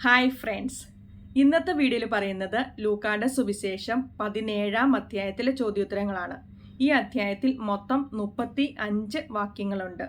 Hi friends ഇന്നത്തെ വീഡിയോയിൽ പറയുന്നത് ലൂക്കാന്റെ സുവിശേഷം പതിനേഴാം അധ്യായത്തിലെ ചോദ്യോത്തരങ്ങളാണ്. ഈ അധ്യായത്തിൽ മൊത്തം മുപ്പത്തി അഞ്ച് വാക്യങ്ങളുണ്ട്.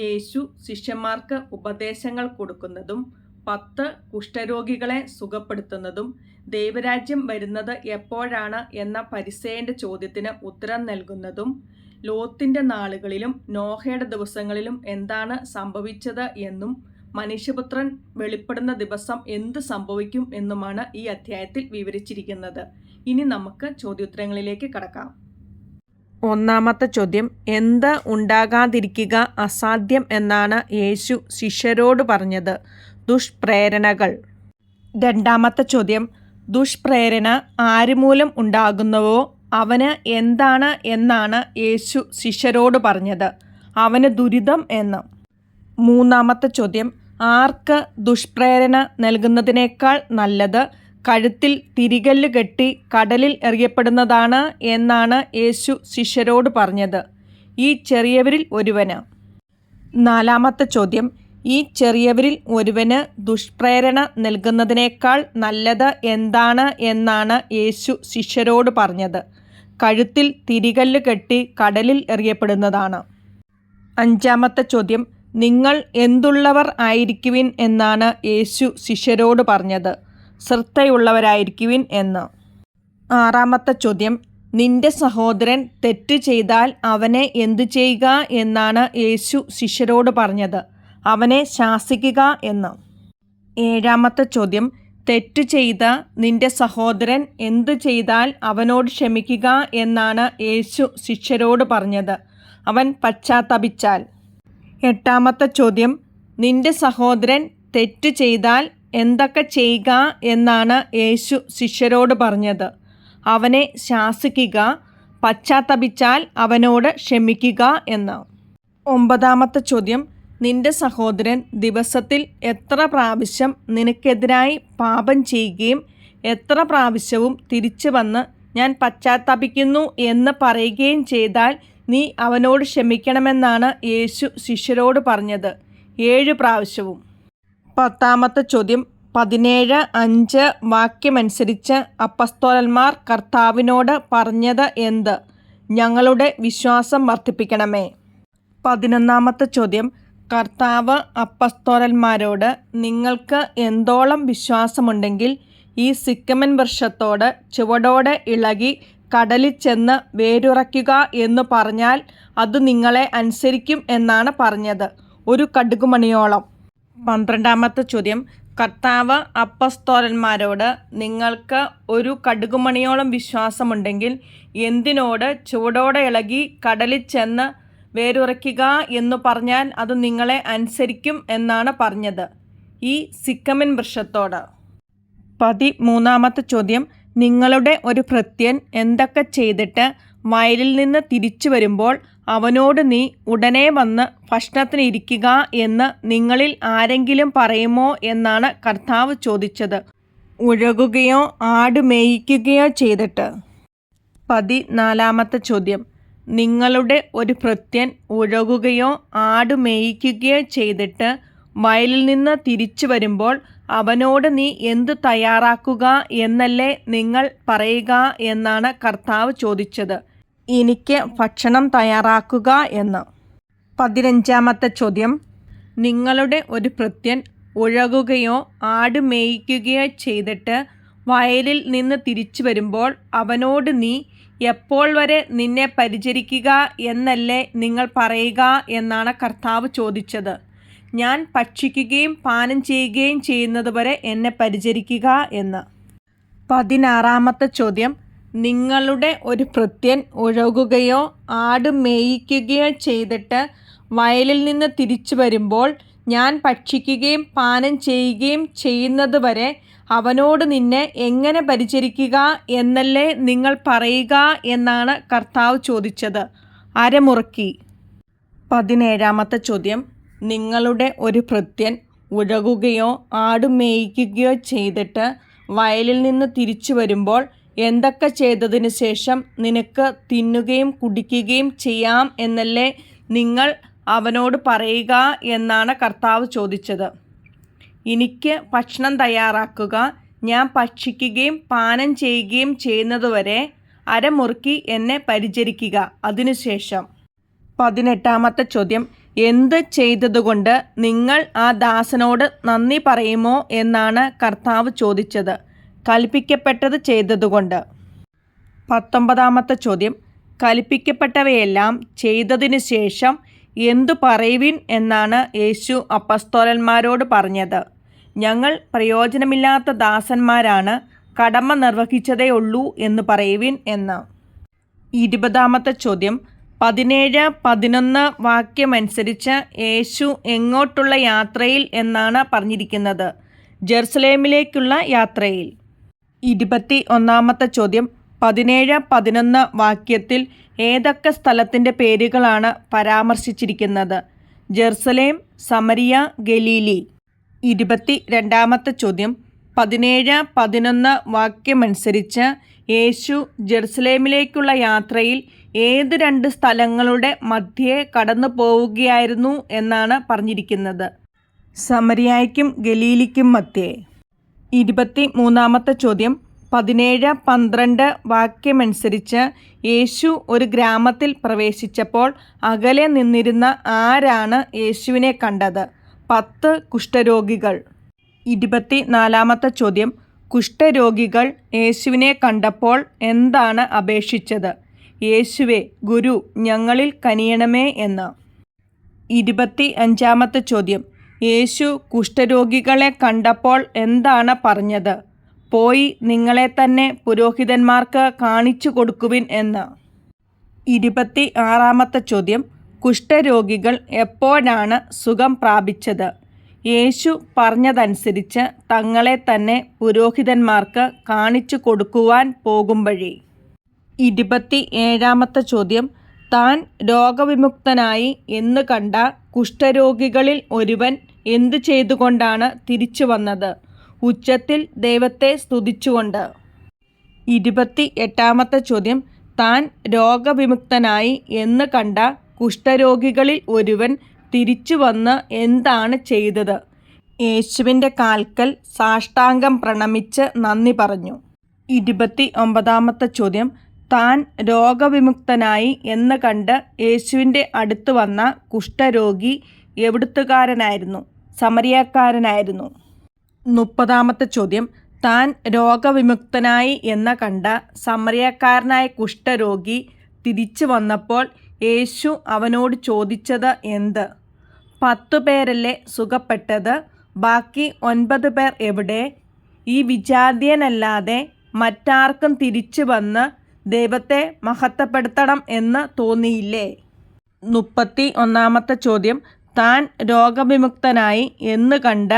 യേശു ശിഷ്യന്മാർക്ക് ഉപദേശങ്ങൾ കൊടുക്കുന്നതും പത്ത് കുഷ്ഠരോഗികളെ സുഖപ്പെടുത്തുന്നതും ദൈവരാജ്യം വരുന്നത് എപ്പോഴാണ് എന്ന പരിസേന്റെ ചോദ്യത്തിന് ഉത്തരം നൽകുന്നതും ലോത്തിന്റെ നാളുകളിലും നോഹയുടെ ദിവസങ്ങളിലും എന്താണ് സംഭവിച്ചത് എന്നും മനുഷ്യപുത്രൻ വെളിപ്പെടുന്ന ദിവസം എന്ത് സംഭവിക്കും എന്നുമാണ് ഈ അധ്യായത്തിൽ വിവരിച്ചിരിക്കുന്നത്. ഇനി നമുക്ക് ചോദ്യോത്തരങ്ങളിലേക്ക് കടക്കാം. ഒന്നാമത്തെ ചോദ്യം എന്ത് ഉണ്ടാകാതിരിക്കുക അസാധ്യം എന്നാണ് യേശു ശിഷ്യരോട് പറഞ്ഞത്. ദുഷ്പ്രേരണകൾ. രണ്ടാമത്തെ ചോദ്യം ദുഷ്പ്രേരണ ആരുമൂലം ഉണ്ടാകുന്നവോ? അവന് എന്താണ് എന്നാണ് യേശു ശിഷ്യരോട് പറഞ്ഞത്. അവന് ദുരിതം എന്ന്. മൂന്നാമത്തെ ചോദ്യം. ആർക്ക് ദുഷ്പ്രേരണ നൽകുന്നതിനേക്കാൾ നല്ലത്? കഴുത്തിൽ തിരികല്ല് കെട്ടി കടലിൽ എറിയപ്പെടുന്നതാണ് എന്നാണ് യേശു ശിഷ്യരോട് പറഞ്ഞത്. ഈ ചെറിയവരിൽ ഒരുവന്. നാലാമത്തെ ചോദ്യം. ഈ ചെറിയവരിൽ ഒരുവന് ദുഷ്പ്രേരണ നൽകുന്നതിനേക്കാൾ നല്ലത് എന്താണ് എന്നാണ് യേശു ശിഷ്യരോട് പറഞ്ഞത്. കഴുത്തിൽ തിരികല്ല് കെട്ടി കടലിൽ എറിയപ്പെടുന്നതാണ്. അഞ്ചാമത്തെ ചോദ്യം. നിങ്ങൾ എന്തുള്ളവർ ആയിരിക്കുവിൻ എന്നാണ് യേശു ശിഷ്യരോട് പറഞ്ഞത്. ശ്രദ്ധയുള്ളവരായിരിക്കുവിൻ എന്ന്. ആറാമത്തെ ചോദ്യം. നിന്റെ സഹോദരൻ തെറ്റ് ചെയ്താൽ അവനെ എന്തു ചെയ്യുക എന്നാണ് യേശു ശിഷ്യരോട് പറഞ്ഞത്. അവനെ ശാസിക്കുക എന്ന്. ഏഴാമത്തെ ചോദ്യം. തെറ്റ് ചെയ്ത നിന്റെ സഹോദരൻ എന്തു ചെയ്താൽ അവനോട് ക്ഷമിക്കുക എന്നാണ് യേശു ശിഷ്യരോട് പറഞ്ഞത്. അവൻ പശ്ചാത്തപിച്ചാൽ. എട്ടാമത്തെ ചോദ്യം നിന്റെ സഹോദരൻ തെറ്റ് ചെയ്താൽ എന്തൊക്കെ ചെയ്യുക എന്നാണ് യേശു ശിഷ്യരോട് പറഞ്ഞത്. അവനെ ശാസിക്കുക പശ്ചാത്തപിച്ചാൽ അവനോട് ക്ഷമിക്കുക എന്ന്. ഒമ്പതാമത്തെ ചോദ്യം നിന്റെ സഹോദരൻ ദിവസത്തിൽ എത്ര പ്രാവശ്യം നിനക്കെതിരായി പാപം ചെയ്യുകയും എത്ര പ്രാവശ്യവും തിരിച്ചു വന്ന് ഞാൻ പശ്ചാത്തപിക്കുന്നു എന്ന് പറയുകയും ചെയ്താൽ നീ അവനോട് ക്ഷമിക്കണമെന്നാണ് യേശു ശിഷ്യരോട് പറഞ്ഞത്. ഏഴ് പ്രാവശ്യവും. പത്താമത്തെ ചോദ്യം. പതിനേഴ് അഞ്ച് വാക്യമനുസരിച്ച് അപ്പസ്തോലന്മാർ കർത്താവിനോട് പറഞ്ഞത് എന്ത്? ഞങ്ങളുടെ വിശ്വാസം വർദ്ധിപ്പിക്കണമേ. പതിനൊന്നാമത്തെ ചോദ്യം. കർത്താവ് അപ്പസ്തോലന്മാരോട് നിങ്ങൾക്ക് എന്തോളം വിശ്വാസമുണ്ടെങ്കിൽ ഈ സിക്കമൻ വൃക്ഷത്തോട് ചുവടോടെ ഇളകി കടലിൽ ചെന്ന് വേരുറയ്ക്കുക എന്ന് പറഞ്ഞാൽ അത് നിങ്ങളെ അനുസരിക്കും എന്നാണ് പറഞ്ഞത്. ഒരു കടുകുമണിയോളം. പന്ത്രണ്ടാമത്തെ ചോദ്യം. കർത്താവ് അപ്പസ്തോലന്മാരോട് നിങ്ങൾക്ക് ഒരു കടുകുമണിയോളം വിശ്വാസമുണ്ടെങ്കിൽ എന്തിനോട് ചുവടോടെ ഇളകി കടലിൽ ചെന്ന് വേരുറയ്ക്കുക എന്ന് പറഞ്ഞാൽ അത് നിങ്ങളെ അനുസരിക്കും എന്നാണ് പറഞ്ഞത്. ഈ സിക്കമിൻ വൃക്ഷത്തോട്. പതിമൂന്നാമത്തെ ചോദ്യം. നിങ്ങളുടെ ഒരു ഭൃത്യൻ എന്തൊക്കെ ചെയ്തിട്ട് വയലിൽ നിന്ന് തിരിച്ചു വരുമ്പോൾ അവനോട് നീ ഉടനെ വന്ന് ഭക്ഷണത്തിന് ഇരിക്കുക എന്ന് നിങ്ങളിൽ ആരെങ്കിലും പറയുമോ എന്നാണ് കർത്താവ് ചോദിച്ചത്. ഉഴകുകയോ ആട് മേയിക്കുകയോ ചെയ്തിട്ട്. പതിനാലാമത്തെ ചോദ്യം. നിങ്ങളുടെ ഒരു ഭൃത്യൻ ഉഴകുകയോ ആട് മേയിക്കുകയോ ചെയ്തിട്ട് വയലിൽ നിന്ന് തിരിച്ചു വരുമ്പോൾ അവനോട് നീ എന്തു തയ്യാറാക്കുക എന്നല്ലേ നിങ്ങൾ പറയുക എന്നാണ് കർത്താവ് ചോദിച്ചത്. എനിക്ക് ഭക്ഷണം തയ്യാറാക്കുക എന്ന്. പതിനഞ്ചാമത്തെ ചോദ്യം. നിങ്ങളുടെ ഒരു ഭൃത്യൻ ഉഴകുകയോ ആട് മേയിക്കുകയോ ചെയ്തിട്ട് വയലിൽ നിന്ന് തിരിച്ചു വരുമ്പോൾ അവനോട് നീ എപ്പോൾ വരെ നിന്നെ പരിചരിക്കുക എന്നല്ലേ നിങ്ങൾ പറയുക എന്നാണ് കർത്താവ് ചോദിച്ചത്. ഞാൻ ഭക്ഷിക്കുകയും പാനം ചെയ്യുകയും ചെയ്യുന്നതുവരെ എന്നെ പരിചരിക്കുക എന്ന്. പതിനാറാമത്തെ ചോദ്യം. നിങ്ങളുടെ ഒരു ഭൃത്യൻ ഉഴകുകയോ ആട് മേയിക്കുകയോ ചെയ്തിട്ട് വയലിൽ നിന്ന് തിരിച്ചു വരുമ്പോൾ ഞാൻ ഭക്ഷിക്കുകയും പാനം ചെയ്യുകയും ചെയ്യുന്നതുവരെ അവനോട് നിന്നെ എങ്ങനെ പരിചരിക്കുക എന്നല്ലേ നിങ്ങൾ പറയുക എന്നാണ് കർത്താവ് ചോദിച്ചത്. അരമുറക്കി പതിനേഴാമത്തെ ചോദ്യം. നിങ്ങളുടെ ഒരു ഭൃത്യൻ ഉഴകുകയോ ആടുമേയിക്കുകയോ ചെയ്തിട്ട് വയലിൽ നിന്ന് തിരിച്ചു വരുമ്പോൾ എന്തൊക്കെ ചെയ്തതിന് ശേഷം നിനക്ക് തിന്നുകയും കുടിക്കുകയും ചെയ്യാം എന്നല്ലേ നിങ്ങൾ അവനോട് പറയുക എന്നാണ് കർത്താവ് ചോദിച്ചത്. എനിക്ക് ഭക്ഷണം തയ്യാറാക്കുക ഞാൻ ഭക്ഷിക്കുകയും പാനം ചെയ്യുകയും ചെയ്യുന്നതുവരെ അരമുറുക്കി എന്നെ പരിചരിക്കുക. അതിനുശേഷം പതിനെട്ടാമത്തെ ചോദ്യം എന്ത് ചെയ്തതുകൊണ്ട് നിങ്ങൾ ആ ദാസനോട് നന്ദി പറയുമോ എന്നാണ് കർത്താവ് ചോദിച്ചത്. കൽപ്പിക്കപ്പെട്ടത് ചെയ്തതുകൊണ്ട്. പത്തൊമ്പതാമത്തെ ചോദ്യം. കൽപ്പിക്കപ്പെട്ടവയെല്ലാം ചെയ്തതിനു ശേഷം എന്തു പറയുവിൻ എന്നാണ് യേശു അപ്പസ്തോലന്മാരോട് പറഞ്ഞത്. ഞങ്ങൾ പ്രയോജനമില്ലാത്ത ദാസന്മാരാണ് കടമ നിർവഹിച്ചതേ ഉള്ളൂ എന്ന് പറയുവിൻ എന്ന്. ഇരുപതാമത്തെ ചോദ്യം. പതിനേഴ് പതിനൊന്ന് വാക്യമനുസരിച്ച് യേശു എങ്ങോട്ടുള്ള യാത്രയിൽ എന്നാണ് പറഞ്ഞിരിക്കുന്നത്. ജെറുസലേമിലേക്കുള്ള യാത്രയിൽ. ഇരുപത്തി ഒന്നാമത്തെ ചോദ്യം. പതിനേഴ് പതിനൊന്ന് വാക്യത്തിൽ ഏതൊക്കെ സ്ഥലത്തിന്റെ പേരുകളാണ് പരാമർശിച്ചിരിക്കുന്നത്? Jerusalem Samaria Galilee. ഇരുപത്തി രണ്ടാമത്തെ ചോദ്യം. പതിനേഴ് പതിനൊന്ന് വാക്യമനുസരിച്ച് യേശു ജെറുസലേമിലേക്കുള്ള യാത്രയിൽ ഏത് രണ്ട് സ്ഥലങ്ങളുടെ മധ്യേ കടന്നു പോവുകയായിരുന്നു എന്നാണ് പറഞ്ഞിരിക്കുന്നത്. സമരിയായ്ക്കും ഗലീലിക്കും മധ്യേ. ഇരുപത്തി മൂന്നാമത്തെ ചോദ്യം. പതിനേഴ് പന്ത്രണ്ട് വാക്യമനുസരിച്ച് യേശു ഒരു ഗ്രാമത്തിൽ പ്രവേശിച്ചപ്പോൾ അകലെ നിന്നിരുന്ന ആരാണ് യേശുവിനെ കണ്ടത്? പത്ത് കുഷ്ഠരോഗികൾ. ഇരുപത്തി നാലാമത്തെ ചോദ്യം. കുഷ്ഠരോഗികൾ യേശുവിനെ കണ്ടപ്പോൾ എന്താണ് അപേക്ഷിച്ചത്? യേശുവെ ഗുരു ഞങ്ങളിൽ കനിയണമേ എന്ന്. ഇരുപത്തി അഞ്ചാമത്തെ ചോദ്യം. യേശു കുഷ്ഠരോഗികളെ കണ്ടപ്പോൾ എന്താണ് പറഞ്ഞത്? പോയി നിങ്ങളെ തന്നെ പുരോഹിതന്മാർക്ക് കാണിച്ചു കൊടുക്കുവിൻ എന്ന്. ഇരുപത്തി ആറാമത്തെ ചോദ്യം. കുഷ്ഠരോഗികൾ എപ്പോഴാണ് സുഖം പ്രാപിച്ചത്? യേശു പറഞ്ഞതനുസരിച്ച് തങ്ങളെ തന്നെ പുരോഹിതന്മാർക്ക് കാണിച്ചു കൊടുക്കുവാൻ പോകും വഴി ഇരുപത്തി ഏഴാമത്തെ ചോദ്യം. താൻ രോഗവിമുക്തനായി എന്ന് കണ്ട കുഷ്ഠരോഗികളിൽ ഒരുവൻ എന്ത് ചെയ്തുകൊണ്ടാണ് തിരിച്ചു വന്നത്? ഉച്ചത്തിൽ ദൈവത്തെ സ്തുതിച്ചുകൊണ്ട്. ഇരുപത്തി എട്ടാമത്തെ ചോദ്യം. താൻ രോഗവിമുക്തനായി എന്ന് കണ്ട കുഷ്ഠരോഗികളിൽ ഒരുവൻ തിരിച്ചു വന്ന് എന്താണ് ചെയ്തത്? യേശുവിന്റെ കാൽക്കൽ സാഷ്ടാംഗം പ്രണമിച്ച് നന്ദി പറഞ്ഞു. ഇരുപത്തി ഒമ്പതാമത്തെ ചോദ്യം. താൻ രോഗവിമുക്തനായി എന്ന് കണ്ട് യേശുവിന്റെ അടുത്ത് വന്ന കുഷ്ഠരോഗി എവിടുത്തുകാരനായിരുന്നു? സമരിയക്കാരനായിരുന്നു മുപ്പതാമത്തെ ചോദ്യം. താൻ രോഗവിമുക്തനായി എന്ന് കണ്ട സമറിയക്കാരനായ കുഷ്ഠരോഗി തിരിച്ചു വന്നപ്പോൾ യേശു അവനോട് ചോദിച്ചത് എന്ത്? പത്തു പേരല്ലേ സുഖപ്പെട്ടത്? ബാക്കി ഒൻപത് പേർ എവിടെ? ഈ വിജാതിയനല്ലാതെ മറ്റാർക്കും തിരിച്ചു വന്ന് ദൈവത്തെ മഹത്വപ്പെടുത്തണം എന്ന് തോന്നിയില്ലേ? മുപ്പത്തി ഒന്നാമത്തെ ചോദ്യം. താൻ രോഗവിമുക്തനായി എന്ന് കണ്ട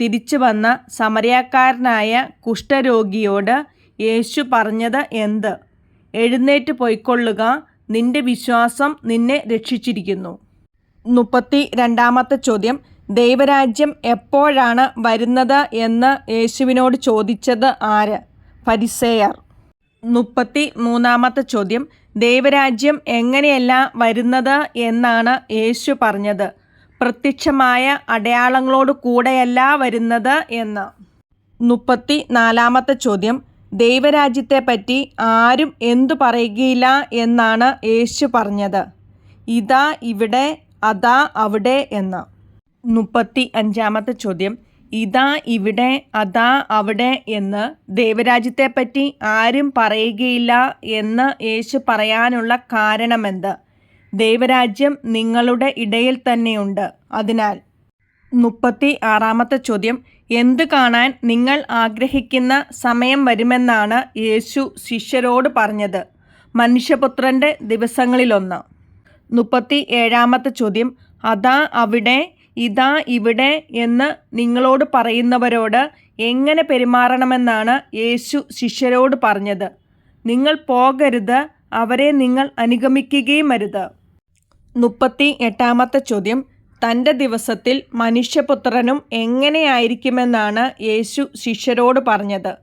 തിരിച്ചു വന്ന സമരക്കാരനായ കുഷ്ഠരോഗിയോട് യേശു പറഞ്ഞത് എന്ത്? എഴുന്നേറ്റ് പോയിക്കൊള്ളുക. നിന്റെ വിശ്വാസം നിന്നെ രക്ഷിച്ചിരിക്കുന്നു. മുപ്പത്തി രണ്ടാമത്തെ ചോദ്യം. ദൈവരാജ്യം എപ്പോഴാണ് വരുന്നത് എന്ന് യേശുവിനോട് ചോദിച്ചത് ആര്? പരിസേയർ മുപ്പത്തി മൂന്നാമത്തെ ചോദ്യം. ദൈവരാജ്യം എങ്ങനെയല്ല വരുന്നത് എന്നാണ് യേശു പറഞ്ഞത്. പ്രത്യക്ഷമായ അടയാളങ്ങളോട് കൂടെയല്ല വരുന്നത് എന്ന്. മുപ്പത്തി നാലാമത്തെ ചോദ്യം. ദൈവരാജ്യത്തെപ്പറ്റി ആരും എന്തു പറയുകയില്ല എന്നാണ് യേശു പറഞ്ഞത്. ഇതാ ഇവിടെ അതാ അവിടെ എന്ന്. മുപ്പത്തി അഞ്ചാമത്തെ ചോദ്യം. ഇതാ ഇവിടെ അതാ അവിടെ എന്ന് ദൈവരാജ്യത്തെപ്പറ്റി ആരും പറയുകയില്ല എന്ന് യേശു പറയാനുള്ള കാരണമെന്ത്? ദൈവരാജ്യം നിങ്ങളുടെ ഇടയിൽ തന്നെയുണ്ട്. അതിനാൽ മുപ്പത്തി ആറാമത്തെ ചോദ്യം എന്ത് കാണാൻ നിങ്ങൾ ആഗ്രഹിക്കുന്ന സമയം വരുമെന്നാണ് യേശു ശിഷ്യരോട് പറഞ്ഞത്. മനുഷ്യപുത്രന്റെ ദിവസങ്ങളിലൊന്ന്. മുപ്പത്തി ഏഴാമത്തെ ചോദ്യം അതാ അവിടെ ഇതാ ഇവിടെ എന്ന് നിങ്ങളോട് പറയുന്നവരോട് എങ്ങനെ പെരുമാറണമെന്നാണ് യേശു ശിഷ്യരോട് പറഞ്ഞത്. നിങ്ങൾ പോകരുത് അവരെ നിങ്ങൾ അനുഗമിക്കുകയും അരുത്. മുപ്പത്തി എട്ടാമത്തെ ചോദ്യം. തന്റെ ദിവസത്തിൽ മനുഷ്യപുത്രനും എങ്ങനെയായിരിക്കുമെന്നാണ് യേശു ശിഷ്യരോട് പറഞ്ഞത്.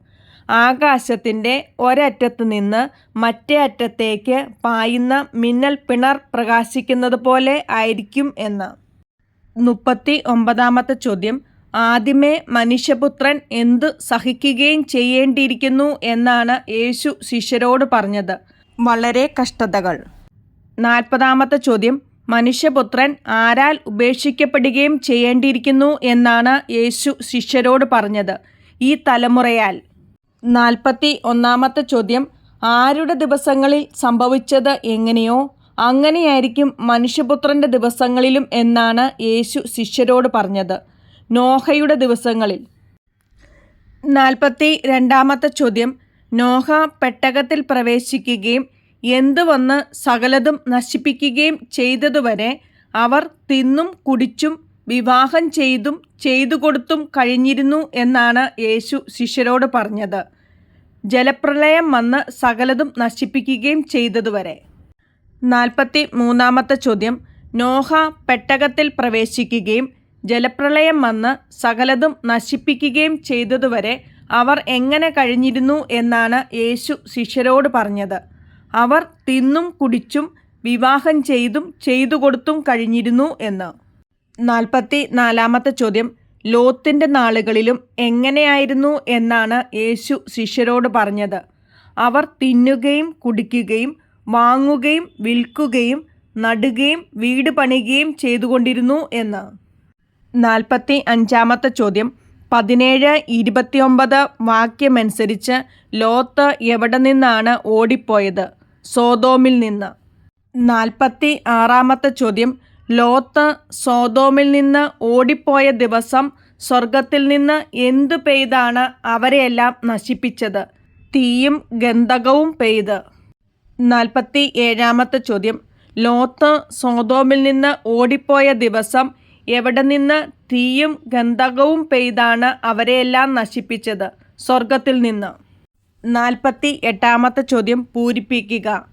ആകാശത്തിന്റെ ഒരറ്റത്ത് നിന്ന് മറ്റേ അറ്റത്തേക്ക് പായുന്ന മിന്നൽ പിണർ പ്രകാശിക്കുന്നത് പോലെ ആയിരിക്കും എന്ന്. മുപ്പത്തി ഒമ്പതാമത്തെ ചോദ്യം ആദ്യമേ മനുഷ്യപുത്രൻ എന്തു സഹിക്കുകയും ചെയ്യേണ്ടിയിരിക്കുന്നു എന്നാണ് യേശു ശിഷ്യരോട് പറഞ്ഞത്. വളരെ കഷ്ടതകൾ. നാൽപ്പതാമത്തെ ചോദ്യം മനുഷ്യപുത്രൻ ആരാൽ ഉപേക്ഷിക്കപ്പെടുകയും ചെയ്യേണ്ടിയിരിക്കുന്നു എന്നാണ് യേശു ശിഷ്യരോട് പറഞ്ഞത് ഈ തലമുറയാൽ? നാൽപ്പത്തി ഒന്നാമത്തെ ചോദ്യം ആരുടെ ദിവസങ്ങളിൽ സംഭവിച്ചത് എങ്ങനെയോ? അങ്ങനെയായിരിക്കും മനുഷ്യപുത്രന്റെ ദിവസങ്ങളിലും എന്നാണ് യേശു ശിഷ്യരോട് പറഞ്ഞത്. നോഹയുടെ ദിവസങ്ങളിൽ. നാൽപ്പത്തി രണ്ടാമത്തെ ചോദ്യം. നോഹ പെട്ടകത്തിൽ പ്രവേശിക്കുകയും എന്ത് വന്ന് സകലതും നശിപ്പിക്കുകയും ചെയ്തതുവരെ അവർ തിന്നും കുടിച്ചും വിവാഹം ചെയ്തും ചെയ്തു കൊടുത്തും കഴിഞ്ഞിരുന്നു എന്നാണ് യേശു ശിഷ്യരോട് പറഞ്ഞത്. ജലപ്രളയം വന്ന് സകലതും നശിപ്പിക്കുകയും ചെയ്തതുവരെ. നാൽപ്പത്തി മൂന്നാമത്തെ ചോദ്യം. നോഹ പെട്ടകത്തിൽ പ്രവേശിക്കുകയും ജലപ്രളയം വന്ന് സകലതും നശിപ്പിക്കുകയും ചെയ്തതുവരെ അവർ എങ്ങനെ കഴിഞ്ഞിരുന്നു എന്നാണ് യേശു ശിഷ്യരോട് പറഞ്ഞത്. അവർ തിന്നും കുടിച്ചും വിവാഹം ചെയ്തും ചെയ്തു കൊടുത്തും കഴിഞ്ഞിരുന്നു എന്ന്. നാൽപ്പത്തി നാലാമത്തെ ചോദ്യം. ലോത്തിന്റെ നാളുകളിലും എങ്ങനെയായിരുന്നു എന്നാണ് യേശു ശിഷ്യരോട് പറഞ്ഞത്. അവർ തിന്നുകയും കുടിക്കുകയും വാങ്ങുകയും വിൽക്കുകയും നടുകയും വീട് പണിയുകയും ചെയ്തുകൊണ്ടിരുന്നു എന്ന്. നാൽപ്പത്തി അഞ്ചാമത്തെ ചോദ്യം. പതിനേഴ് ഇരുപത്തിയൊമ്പത് വാക്യമനുസരിച്ച് ലോത്ത് എവിടെ നിന്നാണ് ഓടിപ്പോയത്? സോതോമിൽ നിന്ന്. നാൽപ്പത്തി ആറാമത്തെ ചോദ്യം. ലോത്ത് സോതോമിൽ നിന്ന് ഓടിപ്പോയ ദിവസം സ്വർഗത്തിൽ നിന്ന് എന്തു പെയ്താണ് അവരെയെല്ലാം നശിപ്പിച്ചത്? തീയും ഗന്ധകവും പെയ്ത്. നാൽപ്പത്തി ഏഴാമത്തെ ചോദ്യം. ലോത്ത് സോതോമിൽ നിന്ന് ഓടിപ്പോയ ദിവസം എവിടെ നിന്ന് തീയും ഗന്ധകവും പെയ്താണ് അവരെയെല്ലാം നശിപ്പിച്ചത്? സ്വർഗത്തിൽ നിന്ന്. നാൽപ്പത്തി എട്ടാമത്തെ ചോദ്യം പൂരിപ്പിക്കുക.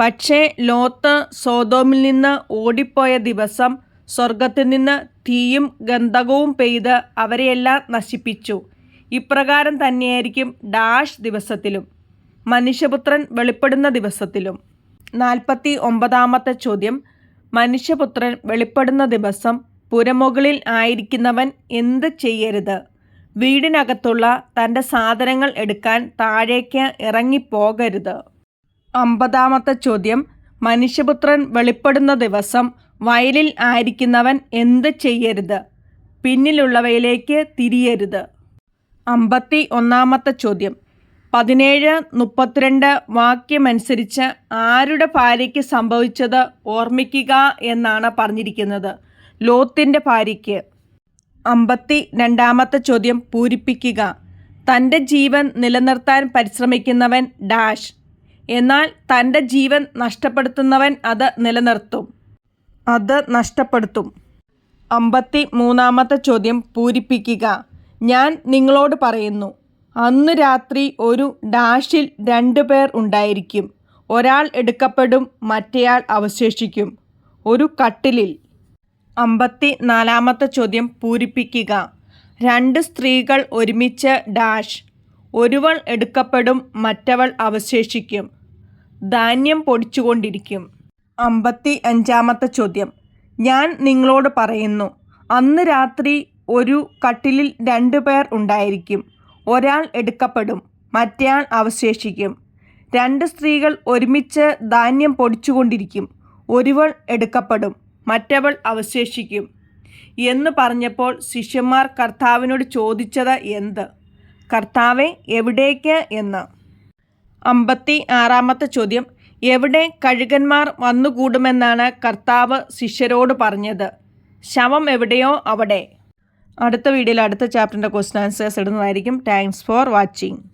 പക്ഷേ ലോത്ത് സോതോമിൽ നിന്ന് ഓടിപ്പോയ ദിവസം സ്വർഗത്തിൽ നിന്ന് തീയും ഗന്ധകവും പെയ്ത് അവരെയെല്ലാം നശിപ്പിച്ചു. ഇപ്രകാരം തന്നെയായിരിക്കും ഡാഷ് ദിവസത്തിലും. മനുഷ്യപുത്രൻ വെളിപ്പെടുന്ന ദിവസത്തിലും. നാൽപ്പത്തി ഒമ്പതാമത്തെ ചോദ്യം. മനുഷ്യപുത്രൻ വെളിപ്പെടുന്ന ദിവസം പുരമുകളിൽ ആയിരിക്കുന്നവൻ എന്ത് ചെയ്യരുത്? വീടിനകത്തുള്ള തന്റെ സാധനങ്ങൾ എടുക്കാൻ താഴേക്ക് ഇറങ്ങിപ്പോകരുത്. അമ്പതാമത്തെ ചോദ്യം. മനുഷ്യപുത്രൻ വെളിപ്പെടുന്ന ദിവസം വയലിൽ ആയിരിക്കുന്നവൻ എന്ത് ചെയ്യരുത്? പിന്നിലുള്ളവയിലേക്ക് തിരിയരുത്. അമ്പത്തി ഒന്നാമത്തെ ചോദ്യം. പതിനേഴ് മുപ്പത്തിരണ്ട് വാക്യമനുസരിച്ച് ആരുടെ ഭാര്യയ്ക്ക് സംഭവിച്ചത് ഓർമ്മിക്കുക എന്നാണ് പറഞ്ഞിരിക്കുന്നത്. ലോത്തിന്റെ ഭാര്യയ്ക്ക്. അമ്പത്തി രണ്ടാമത്തെ ചോദ്യം പൂരിപ്പിക്കുക. തന്റെ ജീവൻ നിലനിർത്താൻ പരിശ്രമിക്കുന്നവൻ ഡാഷ്. എന്നാൽ തന്റെ ജീവൻ നഷ്ടപ്പെടുത്തുന്നവൻ അത് നിലനിർത്തും. അത് നഷ്ടപ്പെടുത്തും. അമ്പത്തി മൂന്നാമത്തെ ചോദ്യം പൂരിപ്പിക്കുക. ഞാൻ നിങ്ങളോട് പറയുന്നു അന്ന് രാത്രി ഒരു ഡാഷിൽ രണ്ടു പേർ ഉണ്ടായിരിക്കും. ഒരാൾ എടുക്കപ്പെടും മറ്റേയാൾ അവശേഷിക്കും. ഒരു കട്ടിലിൽ. അമ്പത്തി നാലാമത്തെ ചോദ്യം പൂരിപ്പിക്കുക. രണ്ട് സ്ത്രീകൾ ഒരുമിച്ച് ഡാഷ്. ഒരുവൾ എടുക്കപ്പെടും മറ്റവൾ അവശേഷിക്കും. ധാന്യം പൊടിച്ചുകൊണ്ടിരിക്കും. അമ്പത്തി അഞ്ചാമത്തെ ചോദ്യം. ഞാൻ നിങ്ങളോട് പറയുന്നു അന്ന് രാത്രി ഒരു കട്ടിലിൽ രണ്ടു പേർ ഉണ്ടായിരിക്കും. ഒരാൾ എടുക്കപ്പെടും മറ്റേയാൾ അവശേഷിക്കും. രണ്ട് സ്ത്രീകൾ ഒരുമിച്ച് ധാന്യം പൊടിച്ചുകൊണ്ടിരിക്കും ഒരുവൾ എടുക്കപ്പെടും മറ്റവൾ അവശേഷിക്കും. എന്ന് പറഞ്ഞപ്പോൾ ശിഷ്യന്മാർ കർത്താവിനോട് ചോദിച്ചത് എന്ത്? കർത്താവെ എവിടേക്ക്? എന്ന്. അമ്പത്തി ആറാമത്തെ ചോദ്യം. എവിടെ കഴുകന്മാർ വന്നുകൂടുമെന്നാണ് കർത്താവ് ശിഷ്യരോട് പറഞ്ഞത്. ശവം എവിടെയോ അവിടെ. അടുത്ത വീഡിയോയിൽ അടുത്ത ചാപ്റ്ററിന്റെ ക്വസ്റ്റൻ ആൻസേഴ്സ് ഇടുന്നതായിരിക്കും. Thanks for watching